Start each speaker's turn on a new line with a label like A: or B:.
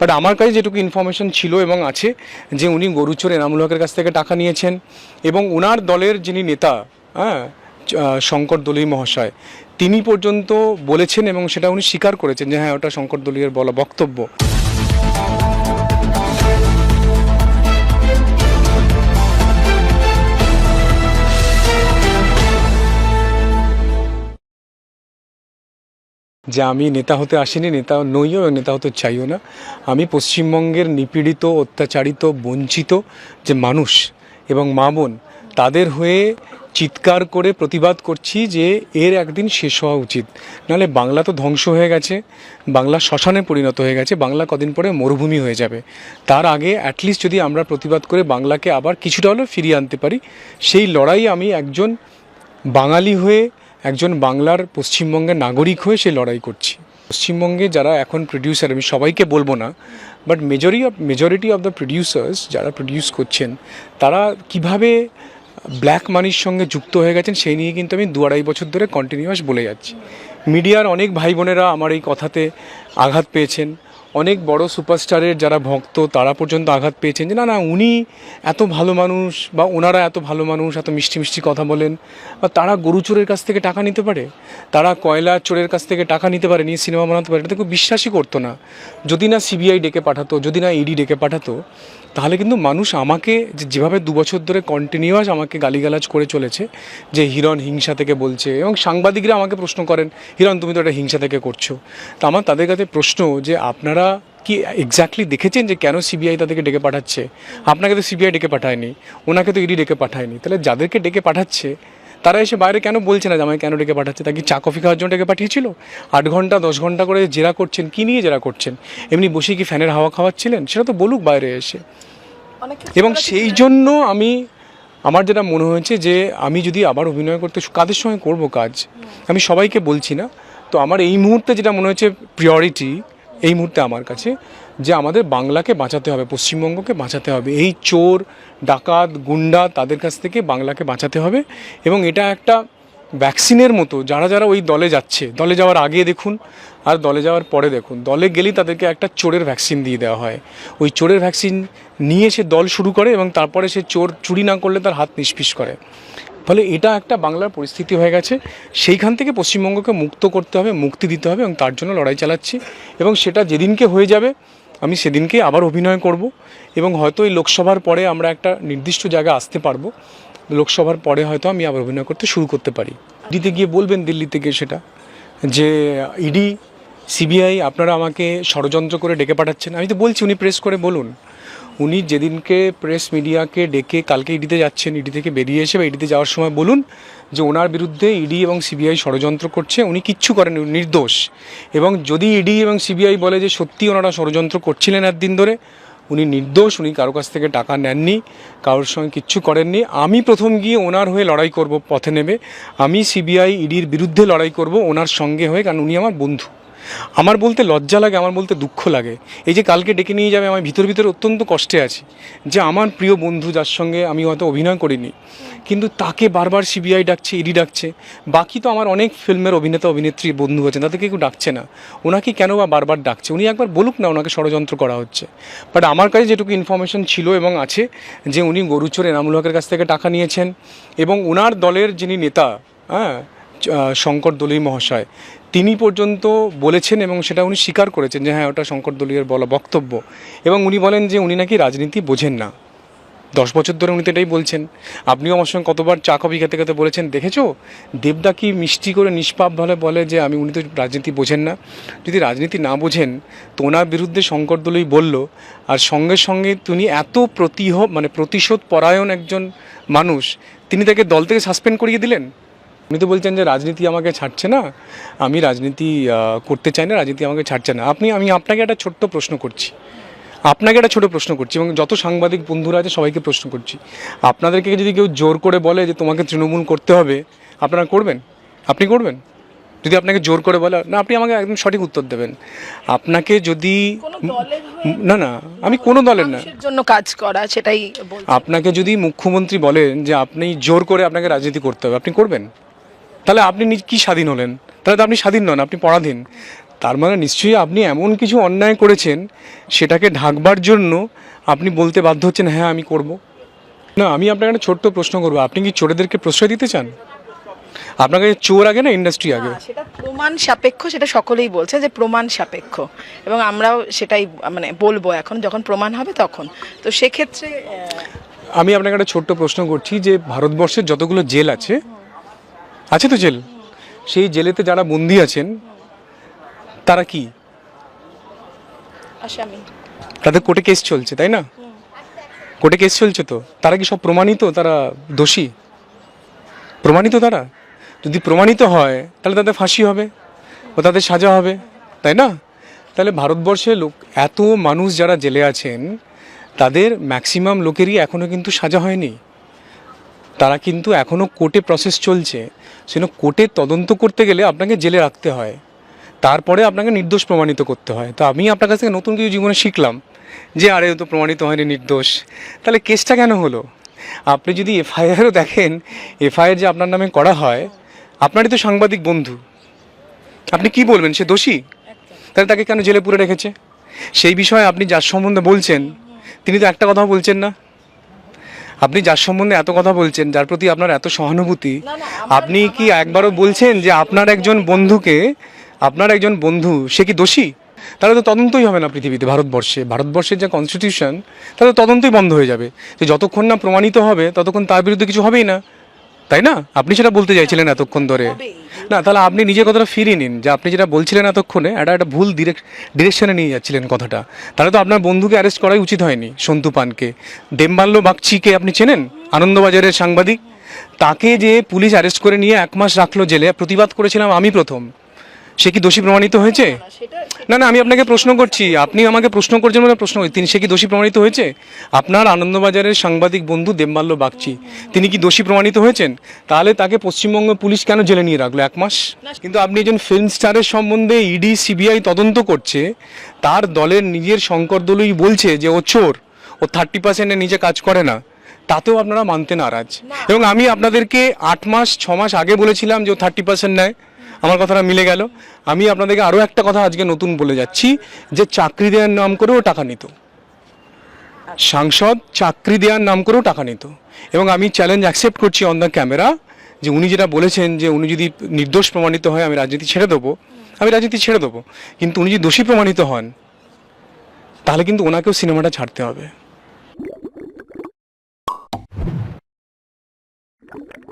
A: But আমার কাছে যেটুকু ইনফরমেশন ছিল এবং আছে, যে উনি গরুচোর এনামুল হকের কাছ থেকে টাকা নিয়েছেন এবং ওনার দলের যিনি নেতা হ্যাঁ শঙ্কর দলীয় মহাশয়, তিনি পর্যন্ত বলেছেন এবং সেটা উনি স্বীকার করেছেন যে হ্যাঁ ওটা শঙ্কর দলীয়ের বলা বক্তব্য। যে আমি নেতা হতে আসিনি, নেতা নইও, নেতা হতে চাইও না। আমি পশ্চিমবঙ্গের নিপীড়িত, অত্যাচারিত, বঞ্চিত যে মানুষ এবং মা বোন, তাদের হয়ে চিৎকার করে প্রতিবাদ করছি যে এর একদিন শেষ হওয়া উচিত। নাহলে বাংলা তো ধ্বংস হয়ে গেছে, বাংলা শ্মশানে পরিণত হয়ে গেছে, বাংলা কদিন পরে মরুভূমি হয়ে যাবে। তার আগে অ্যাটলিস্ট যদি আমরা প্রতিবাদ করে বাংলাকে আবার কিছুটা হলেও ফিরিয়ে আনতে পারি, সেই লড়াই আমি একজন বাঙালি হয়ে একজন বাংলার পশ্চিমবঙ্গের নাগরিক হয়ে সে লড়াই করছি। পশ্চিমবঙ্গে যারা এখন প্রডিউসার আমি সবাইকে বলব না but majority of majority of the producers যারা প্রডিউস করছেন, তারা কীভাবে ব্ল্যাক মানির সঙ্গে যুক্ত হয়ে গেছেন সেই নিয়ে কিন্তু আমি দু আড়াই বছর ধরে কন্টিনিউয়াস বলে যাচ্ছি। মিডিয়ার অনেক ভাই বোনেরা আমার এই কথাতে আঘাত পেয়েছেন। অনেক বড় সুপারস্টারের যারা ভক্ত, তারা পর্যন্ত আঘাত পেয়েছেন যে, না না, উনি এত ভালো মানুষ বা ওনারা এত ভালো মানুষ, এত মিষ্টি মিষ্টি কথা বলেন। বা তারা গরু চোরের কাছ থেকে টাকা নিতে পারে? তারা কয়লা চোরের কাছ থেকে টাকা নিতে পারে, নিয়ে সিনেমা বানাতে পারে? এটা তো বিশ্বাসই করতো না। যদি না সিবিআই ডেকে পাঠাতো, যদি না ইডি ডেকে পাঠাতো, তাহলে কিন্তু মানুষ আমাকে যেভাবে দু বছর ধরে কন্টিনিউয়াস আমাকে গালিগালাজ করে চলেছে, যে হিরণ হিংসা থেকে বলছে এবং সাংবাদিকরা আমাকে প্রশ্ন করেন, হিরণ, তুমি তো এটা হিংসা থেকে করছ। তো আমার তাদের কাছে প্রশ্ন যে, আপনারা কি এক্স্যাক্টলি দেখেছেন যে কেন সিবিআই তাদেরকে ডেকে পাঠাচ্ছে? আপনাকে তো সিবিআই ডেকে পাঠায়নি ওনাকে তো ইডি ডেকে পাঠায়নি। তাহলে যাদেরকে ডেকে পাঠাচ্ছে তারা এসে বাইরে কেন বলছে না যে আমায় কেন ডেকে পাঠাচ্ছে? তা কি চা কফি খাওয়ার জন্য ডেকে পাঠিয়েছিল? আট ঘণ্টা দশ ঘণ্টা করে জেরা করছেন কি নিয়ে জেরা করছেন? এমনি বসে কি ফ্যানের হাওয়া খাওয়াচ্ছিলেন? সেটা তো বলুক বাইরে এসে। এবং সেই জন্য আমি আমার যেটা মনে হয়েছে যে আমি যদি আবার অভিনয় করতে কাদের সঙ্গে করব কাজ? আমি সবাইকে বলছি না। তো আমার এই মুহূর্তে যেটা মনে হচ্ছে প্রিয়রিটি এই মুহূর্তে আমার কাছে যে আমাদের বাংলাকে বাঁচাতে হবে, পশ্চিমবঙ্গকে বাঁচাতে হবে। এই চোর, ডাকাত, গুন্ডা তাদের কাছ থেকে বাংলাকে বাঁচাতে হবে এবং এটা একটা ভ্যাকসিনের মতো। যারা যারা ওই দলে যাচ্ছে, দলে যাওয়ার আগে দেখুন আর দলে যাওয়ার পরে দেখুন। দলে গেলেই তাদেরকে একটা চোরের ভ্যাকসিন দিয়ে দেওয়া হয়। ওই চোরের ভ্যাকসিন নিয়ে সে দল শুরু করে এবং তারপরে সে চোর চুরি না করলে তার হাত নিষ্পিস করে। ফলে এটা একটা বাংলার পরিস্থিতি হয়ে গেছে। সেইখান থেকে পশ্চিমবঙ্গকে মুক্ত করতে হবে, মুক্তি দিতে হবে এবং তার জন্য লড়াই চালাচ্ছি এবং সেটা যেদিনকে হয়ে যাবে, আমি সেদিনকে আবার অভিনয় করব এবং হয়তো এই লোকসভার পরে আমরা একটা নির্দিষ্ট জায়গায় আসতে পারব। লোকসভার পরে হয়তো আমি আবার অভিনয় করতে শুরু করতে পারি। দিতে গিয়ে বলবেন দিল্লিতে গিয়ে সেটা, যে ইডি, সিবিআই আপনারা আমাকে ষড়যন্ত্র করে ডেকে পাঠাচ্ছেন। আমি তো বলছি, উনি প্রেস করে বলুন। উনি যেদিনকে প্রেস মিডিয়াকে ডেকে কালকে ইডিতে যাচ্ছেন ইডি থেকে বেরিয়ে এসে বা ইডিতে যাওয়ার সময় বলুন যে ওনার বিরুদ্ধে ইডি এবং সিবিআই ষড়যন্ত্র করছে, উনি কিচ্ছু করেন নির্দোষ। এবং যদি ইডি এবং সিবিআই বলে যে সত্যি ওনারা ষড়যন্ত্র করছিলেন একদিন ধরে, উনি নির্দোষ, উনি কারও কাছ থেকে টাকা নেননি, কারোর সঙ্গে কিচ্ছু করেননি। আমি প্রথম গিয়ে ওনার হয়ে লড়াই করব পথে নেবে আমি সিবিআই ইডির বিরুদ্ধে লড়াই করব ওনার সঙ্গে হয়ে, কারণ উনি আমার বন্ধু। আমার বলতে লজ্জা লাগে, আমার বলতে দুঃখ লাগে। এই যে কালকে ডেকে নিয়ে যাবে আমার ভিতর ভিতর অত্যন্ত কষ্টে আছি যে আমার প্রিয় বন্ধু যার সঙ্গে আমি হয়তো অভিনয় করিনি। কিন্তু তাকে বারবার সিবিআই ডাকছে, ইডি ডাকছে। বাকি তো আমার অনেক ফিল্মের অভিনেতা, অভিনেত্রী বন্ধু আছেন তাদেরকে কেউ ডাকছে না। ওনাকে কেন বা বারবার ডাকছে? উনি একবার বলুক না ওনাকে ষড়যন্ত্র করা হচ্ছে। বাট আমার কাছে যেটুকু ইনফরমেশন ছিল এবং আছে, যে উনি গরুচোর এনামুল হকের কাছ থেকে টাকা নিয়েছেন এবং ওনার দলের যিনি নেতা হ্যাঁ শঙ্কর দলীয় মহাশয় তিনি পর্যন্ত বলেছেন এবং সেটা উনি স্বীকার করেছেন যে হ্যাঁ ওটা শঙ্কর দলীয়ের বলা বক্তব্য। এবং উনি বলেন যে উনি নাকি রাজনীতি বোঝেন না। দশ বছর ধরে উনি তো এটাই বলছেন। আপনিও আমার সঙ্গে কতবার চা, কফি খেতে খেতে বলেছেন, দেখেছ? দেবদা কি মিষ্টি করে নিষ্পাপ ভাবে বলে যে আমি, উনি তো রাজনীতি বোঝেন না। যদি রাজনীতি না বোঝেন, তো ওনার বিরুদ্ধে শঙ্কর দলই বলল। আর সঙ্গে সঙ্গে তিনি এত প্রতিহ মানে প্রতিশোধ পরায়ণ একজন মানুষ, তিনি তাকে দল থেকে সাসপেন্ড করিয়ে দিলেন? উনি তো বলছেন যে রাজনীতি আমাকে ছাড়ছে না। আমি রাজনীতি করতে চাই না রাজনীতি আমাকে ছাড়ছে না। আপনি আমি আপনাকে একটা ছোট্ট প্রশ্ন করছি। আপনাকে একটা ছোট প্রশ্ন করছি এবং যত সাংবাদিক বন্ধুরা আছে সবাইকে প্রশ্ন করছি। আপনাদেরকে যদি কেউ জোর করে বলে যে তোমাকে তৃণমূল করতে হবে আপনারা করবেন? আপনি করবেন? যদি আপনাকে জোর করে বলে না আপনি আমাকে একদম সঠিক উত্তর দেবেন। আপনাকে যদি না না আমি কোনো দলের না।
B: জন্য কাজ করা সেটাই
A: আপনাকে যদি মুখ্যমন্ত্রী বলেন যে আপনি জোর করে আপনাকে রাজনীতি করতে হবে আপনি করবেন? তাহলে আপনি কি স্বাধীন হলেন? তাহলে তো আপনি স্বাধীন নন আপনি পরাধীন। তার মানে নিশ্চয়ই আপনি এমন কিছু অন্যায় করেছেন সেটাকে ঢাকবার জন্য আপনি বলতে বাধ্য হচ্ছেন হ্যাঁ আমি করব। না আমি আপনাকে একটা ছোট্ট প্রশ্ন করব। আপনি কি চোরেদেরকে প্রশ্রয় দিতে চান? আপনাকে চোর আগে না ইন্ডাস্ট্রি আগে?
B: সেটা প্রমাণ সাপেক্ষ সেটা সকলেই বলছে যে প্রমাণ সাপেক্ষ। এবং আমরাও সেটাই মানে বলব এখন যখন প্রমাণ হবে তখন। তো সেক্ষেত্রে
A: আমি আপনাকে একটা ছোট্ট প্রশ্ন করছি যে ভারতবর্ষের যতগুলো জেল আছে আছে তো জেল? সেই জেলেতে যারা বন্দি আছেন তারা কি?
B: আসামি।
A: তাদের কোর্টে কেস চলছে তাই না? কোর্টে কেস চলছে তো? তারা কি সব প্রমাণিত? তারা দোষী? প্রমাণিত তারা? যদি প্রমাণিত হয় তাহলে তাদের ফাঁসি হবে ও তাদের সাজা হবে তাই না? তাহলে ভারতবর্ষে লোক এত মানুষ যারা জেলে আছেন তাদের ম্যাক্সিমাম লোকেরই এখনও কিন্তু সাজা হয়নি। তারা কিন্তু এখনও কোর্টে প্রসেস চলছে। সেজন্য কোর্টে তদন্ত করতে গেলে আপনাকে জেলে রাখতে হয়। তারপরে আপনাকে নির্দোষ প্রমাণিত করতে হয়। তো আমি আপনার কাছ থেকে নতুন কিছু জীবনে শিখলাম যে, আরে তো প্রমাণিত হয়নি, নির্দোষ। তাহলে কেসটা কেন হলো? আপনি যদি এফআইআরও দেখেন, এফআইআর যে আপনার নামে করা হয়, আপনারই তো সাংবাদিক বন্ধু। আপনি কি বলবেন? সে দোষী? তাহলে তাকে কেন জেলে পুরে রেখেছে? সেই বিষয়ে আপনি যার সম্বন্ধে বলছেন, তিনি তো একটা কথাও বলছেন না। আপনি যার সম্বন্ধে এত কথা বলছেন যার প্রতি আপনার এত সহানুভূতি আপনি কি একবারও বলছেন যে আপনার একজন বন্ধুকে আপনার একজন বন্ধু সে কি দোষী? তাহলে তো তদন্তই হবে না পৃথিবীতে ভারতবর্ষে। ভারতবর্ষের যে কনস্টিটিউশন তাহলে তো তদন্তই বন্ধ হয়ে যাবে। যে যতক্ষণ না প্রমাণিত হবে ততক্ষণ তার বিরুদ্ধে কিছু হবেই না। তাই না? আপনি সেটা বলতে চাইছিলেন এতক্ষণ ধরে। না, তাহলে আপনি নিজের কথাটা ফিরিয়ে নিন, যে আপনি যেটা বলছিলেন এতক্ষণে, এটা একটা ভুল ডিরেকশনে নিয়ে যাচ্ছিলেন কথাটা। তাহলে তো আপনার বন্ধুকে অ্যারেস্ট করাই উচিত হয়নি, সন্তু পানকে। দেমবাল্য বাগচিকে আপনি চেনেন? আনন্দবাজারের সাংবাদিক? তাকে যে পুলিশ অ্যারেস্ট করে নিয়ে এক মাস রাখল জেলে, প্রতিবাদ করেছিলাম আমি প্রথম। সে কি দোষী প্রমাণিত হয়েছে?
B: না,
A: না আমি আপনাকে প্রশ্ন করছি। আপনি আমাকে প্রশ্ন করছেন বলে প্রশ্ন তিনি সে কি দোষী প্রমাণিত হয়েছে? আপনার আনন্দবাজারের সাংবাদিক বন্ধু দেবমাল্য বাগচি তিনি কি দোষী প্রমাণিত হয়েছেন? তাহলে তাকে পশ্চিমবঙ্গ পুলিশ কেন জেলে নিয়ে রাখল? এক মাস? কিন্তু আপনি একজন ফিল্ম স্টারের সম্বন্ধে ইডি সিবিআই তদন্ত করছে তার দলের নিজের শঙ্কর দলই বলছে যে ও চোর ও থার্টি পার্সেন্টের নিচে কাজ করে না। তাতেও আপনারা মানতে নারাজ। এবং আমি আপনাদেরকে আট মাস ছ মাস আগে বলেছিলাম যে থার্টি পার্সেন্ট নেয়। আমার কথাটা মিলে গেল। আমি আপনাদেরকে আরও একটা কথা আজকে নতুন বলে যাচ্ছি যে চাকরি দেওয়ার নাম করেও টাকা নিত। সাংসদ চাকরি দেওয়ার নাম করেও টাকা নিত। এবং আমি চ্যালেঞ্জ অ্যাকসেপ্ট করছি অন দ্য ক্যামেরা যে উনি যেটা বলেছেন যে উনি যদি নির্দোষ প্রমাণিত হয় আমি রাজনীতি ছেড়ে দেবো। আমি রাজনীতি ছেড়ে দেবো। কিন্তু উনি যদি দোষী প্রমাণিত হন তাহলে কিন্তু ওনাকেও সিনেমাটা ছাড়তে হবে। Thank you.